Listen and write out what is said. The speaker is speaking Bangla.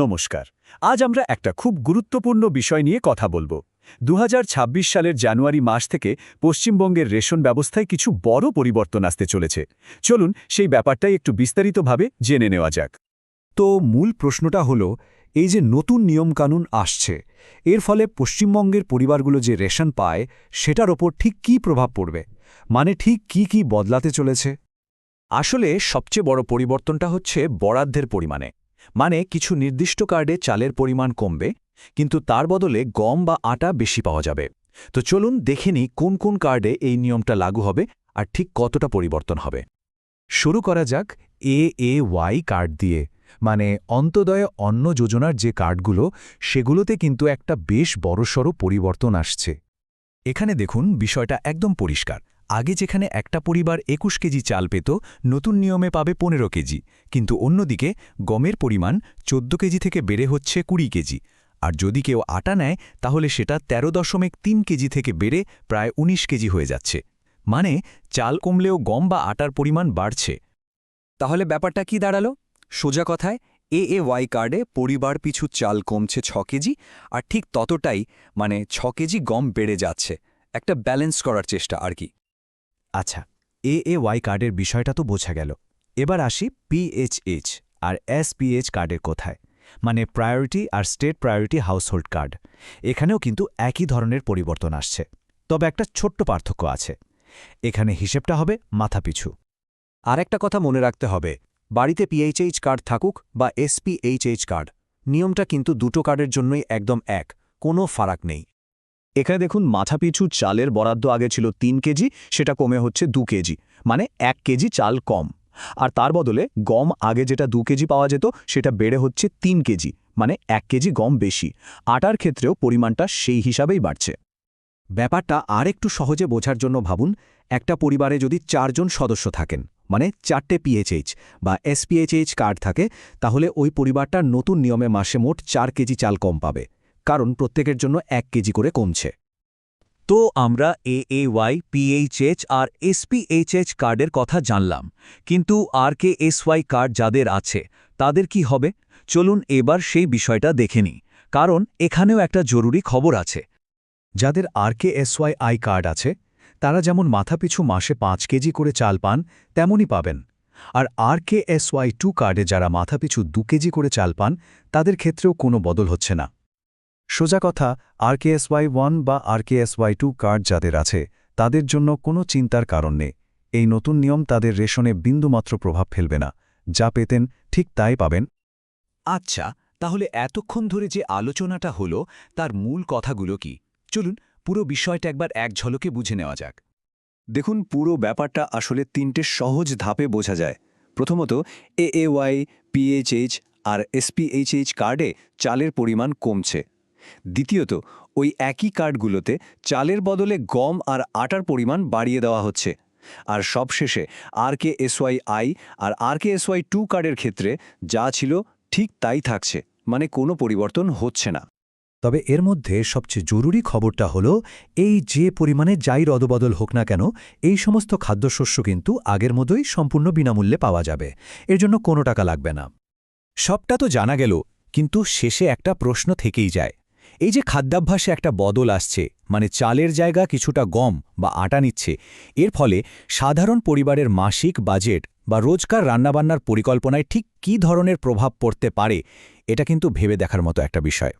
নমস্কার। আজ আমরা একটা খুব গুরুত্বপূর্ণ বিষয় নিয়ে কথা বলব। দু হাজার ছাব্বিশ সালের জানুয়ারি মাস থেকে পশ্চিমবঙ্গের রেশন ব্যবস্থায় কিছু বড় পরিবর্তন আসতে চলেছে। চলুন সেই ব্যাপারটাই একটু বিস্তারিতভাবে জেনে নেওয়া যাক। তো মূল প্রশ্নটা হলো, এই যে নতুন নিয়মকানুন আসছে, এর ফলে পশ্চিমবঙ্গের পরিবারগুলো যে রেশন পায়, সেটার ওপর ঠিক কী প্রভাব পড়বে? মানে ঠিক কি কি বদলাতে চলেছে? আসলে সবচেয়ে বড় পরিবর্তনটা হচ্ছে বরাদ্দের পরিমাণে। মানে কিছু নির্দিষ্ট কার্ডে চালের পরিমাণ কমবে, কিন্তু তার বদলে গম বা আটা বেশি পাওয়া যাবে। তো চলুন দেখে নিই কোন কোন কার্ডে এই নিয়মটা লাগু হবে আর ঠিক কতটা পরিবর্তন হবে। শুরু করা যাক এ এ ওয়াই কার্ড দিয়ে। মানে অন্তদয় অন্ন যোজনার যে কার্ডগুলো, সেগুলোতে কিন্তু একটা বেশ বড়সড় পরিবর্তন আসছে। এখানে দেখুন বিষয়টা একদম পরিষ্কার। আগে যেখানে একটা পরিবার একুশ কেজি চাল পেত, নতুন নিয়মে পাবে পনেরো কেজি। কিন্তু অন্যদিকে গমের পরিমাণ চোদ্দ কেজি থেকে বেড়ে হচ্ছে কুড়ি কেজি। আর যদি কেউ আটা নেয়, তাহলে সেটা ১৩ দশমিক তিন কেজি থেকে বেড়ে প্রায় ১৯ কেজি হয়ে যাচ্ছে। মানে চাল কমলেও গম বা আটার পরিমাণ বাড়ছে। তাহলে ব্যাপারটা কি দাঁড়াল? সোজা কথায়, এ এ ওয়াই কার্ডে পরিবার পিছু চাল কমছে ছ কেজি, আর ঠিক ততটাই মানে ছ কেজি গম বেড়ে যাচ্ছে। একটা ব্যালেন্স করার চেষ্টা আর কি। আচ্ছা এ এ ওয়াই কার্ডের বিষয়টা তো বোঝা গেল। এবার আসি পিএইচএইচ আর এসপিএইচ কার্ডের কোথায়। মানে প্রায়োরিটি আর স্টেট প্রায়োরিটি হাউসহোল্ড কার্ড এখানেও কিন্তু একই ধরনের পরিবর্তন আসছে। তবে একটা ছোট্ট পার্থক্য আছে। এখানে হিসেবটা হবে মাথাপিছু। আর একটা কথা মনে রাখতে হবে, বাড়িতে পিএইচএইচ কার্ড থাকুক বা এসপিএইচএইচ কার্ড নিয়মটা কিন্তু দুটো কার্ডের জন্যই একদম এক, কোনো ফারাক নেই। এখানে দেখুন মাথাপিছু চালের বরাদ্দ আগে ছিল তিন কেজি, সেটা কমে হচ্ছে দু কেজি মানে এক কেজি চাল কম। আর তার বদলে গম আগে যেটা দু কেজি পাওয়া যেত, সেটা বেড়ে হচ্ছে তিন কেজি মানে এক কেজি গম বেশি। আটার ক্ষেত্রেও পরিমাণটা সেই হিসাবেই বাড়ছে। ব্যাপারটা আর একটু সহজে বোঝার জন্য ভাবুন, একটা পরিবারে যদি চারজন সদস্য থাকেন মানে চারটে পিএইচএইচ বা এসপিএইচএইচ কার্ড থাকে, তাহলে ওই পরিবারটা নতুন নিয়মে মাসে মোট চার কেজি চাল কম পাবে। কারণ প্রত্যেকের জন্য এক কেজি করে কমছে। তো আমরা এ এ ওয়াই পিএইচএইচ আর এসপিএইচএইচ কার্ডের কথা জানলাম, কিন্তু আর কে এসওয়াই কার্ড যাদের আছে, তাদের কি হবে? চলুন এবার সেই বিষয়টা দেখে নিই, কারণ এখানেও একটা জরুরি খবর আছে। যাদের R K SY I card আছে, তারা যেমন মাথাপিছু মাসে পাঁচ কেজি করে চাল পান, তেমনই পাবেন। আর আর কে এসওয়াই টু কার্ডে যারা মাথাপিছু দু কেজি করে চাল পান, তাদের ক্ষেত্রেও কোনো বদল হচ্ছে না। সোজা কথা আর কে এসওয়াই ওয়ান বা R K SY two card যাদের আছে, তাদের জন্য কোনো চিন্তার কারণ নেই। এই নতুন নিয়ম তাদের রেশনে বিন্দুমাত্র প্রভাব ফেলবে না। যা পেতেন, ঠিক তাই পাবেন। আচ্ছা তাহলে এতক্ষণ ধরে যে আলোচনাটা হলো, তার মূল কথাগুলো কি? চলুন, পুরো বিষয়টা একবার এক ঝলকে বুঝে নেওয়া যাক। দেখুন, পুরো ব্যাপারটা আসলে তিনটে সহজ ধাপে বোঝা যায়। প্রথমত এ এ ওয়াই পিএইচএইচ আর এসপিএইচএইচ কার্ডে চালের পরিমাণ কমছে। দ্বিতীয়ত, ওই একই কার্ডগুলোতে চালের বদলে গম আর আটার পরিমাণ বাড়িয়ে দেওয়া হচ্ছে। আর সবশেষে আর কে এসওয়াই আই আর আর কে এসওয়াই টু কার্ডের ক্ষেত্রে যা ছিল ঠিক তাই থাকছে মানে কোনো পরিবর্তন হচ্ছে না। তবে এর মধ্যে সবচেয়ে জরুরি খবরটা হলো, এই যে পরিমাণে যাই রদবদল হোক না কেন, এই সমস্ত খাদ্যশস্য কিন্তু আগের মতোই সম্পূর্ণ বিনামূল্যে পাওয়া যাবে। এর জন্য কোনো টাকা লাগবে না। সবটা তো জানা গেল, কিন্তু শেষে একটা প্রশ্ন থেকেই যায়। এই যে খাদ্যাভ্যাসে একটা বদল আসছে মানে চালের জায়গা কিছুটা গম বা আটা নিচ্ছে, এর ফলে সাধারণ পরিবারের মাসিক বাজেট বা রোজকার রান্নাবান্নার পরিকল্পনায় ঠিক কী ধরনের প্রভাব পড়তে পারে, এটা কিন্তু ভেবে দেখার মতো একটা বিষয়।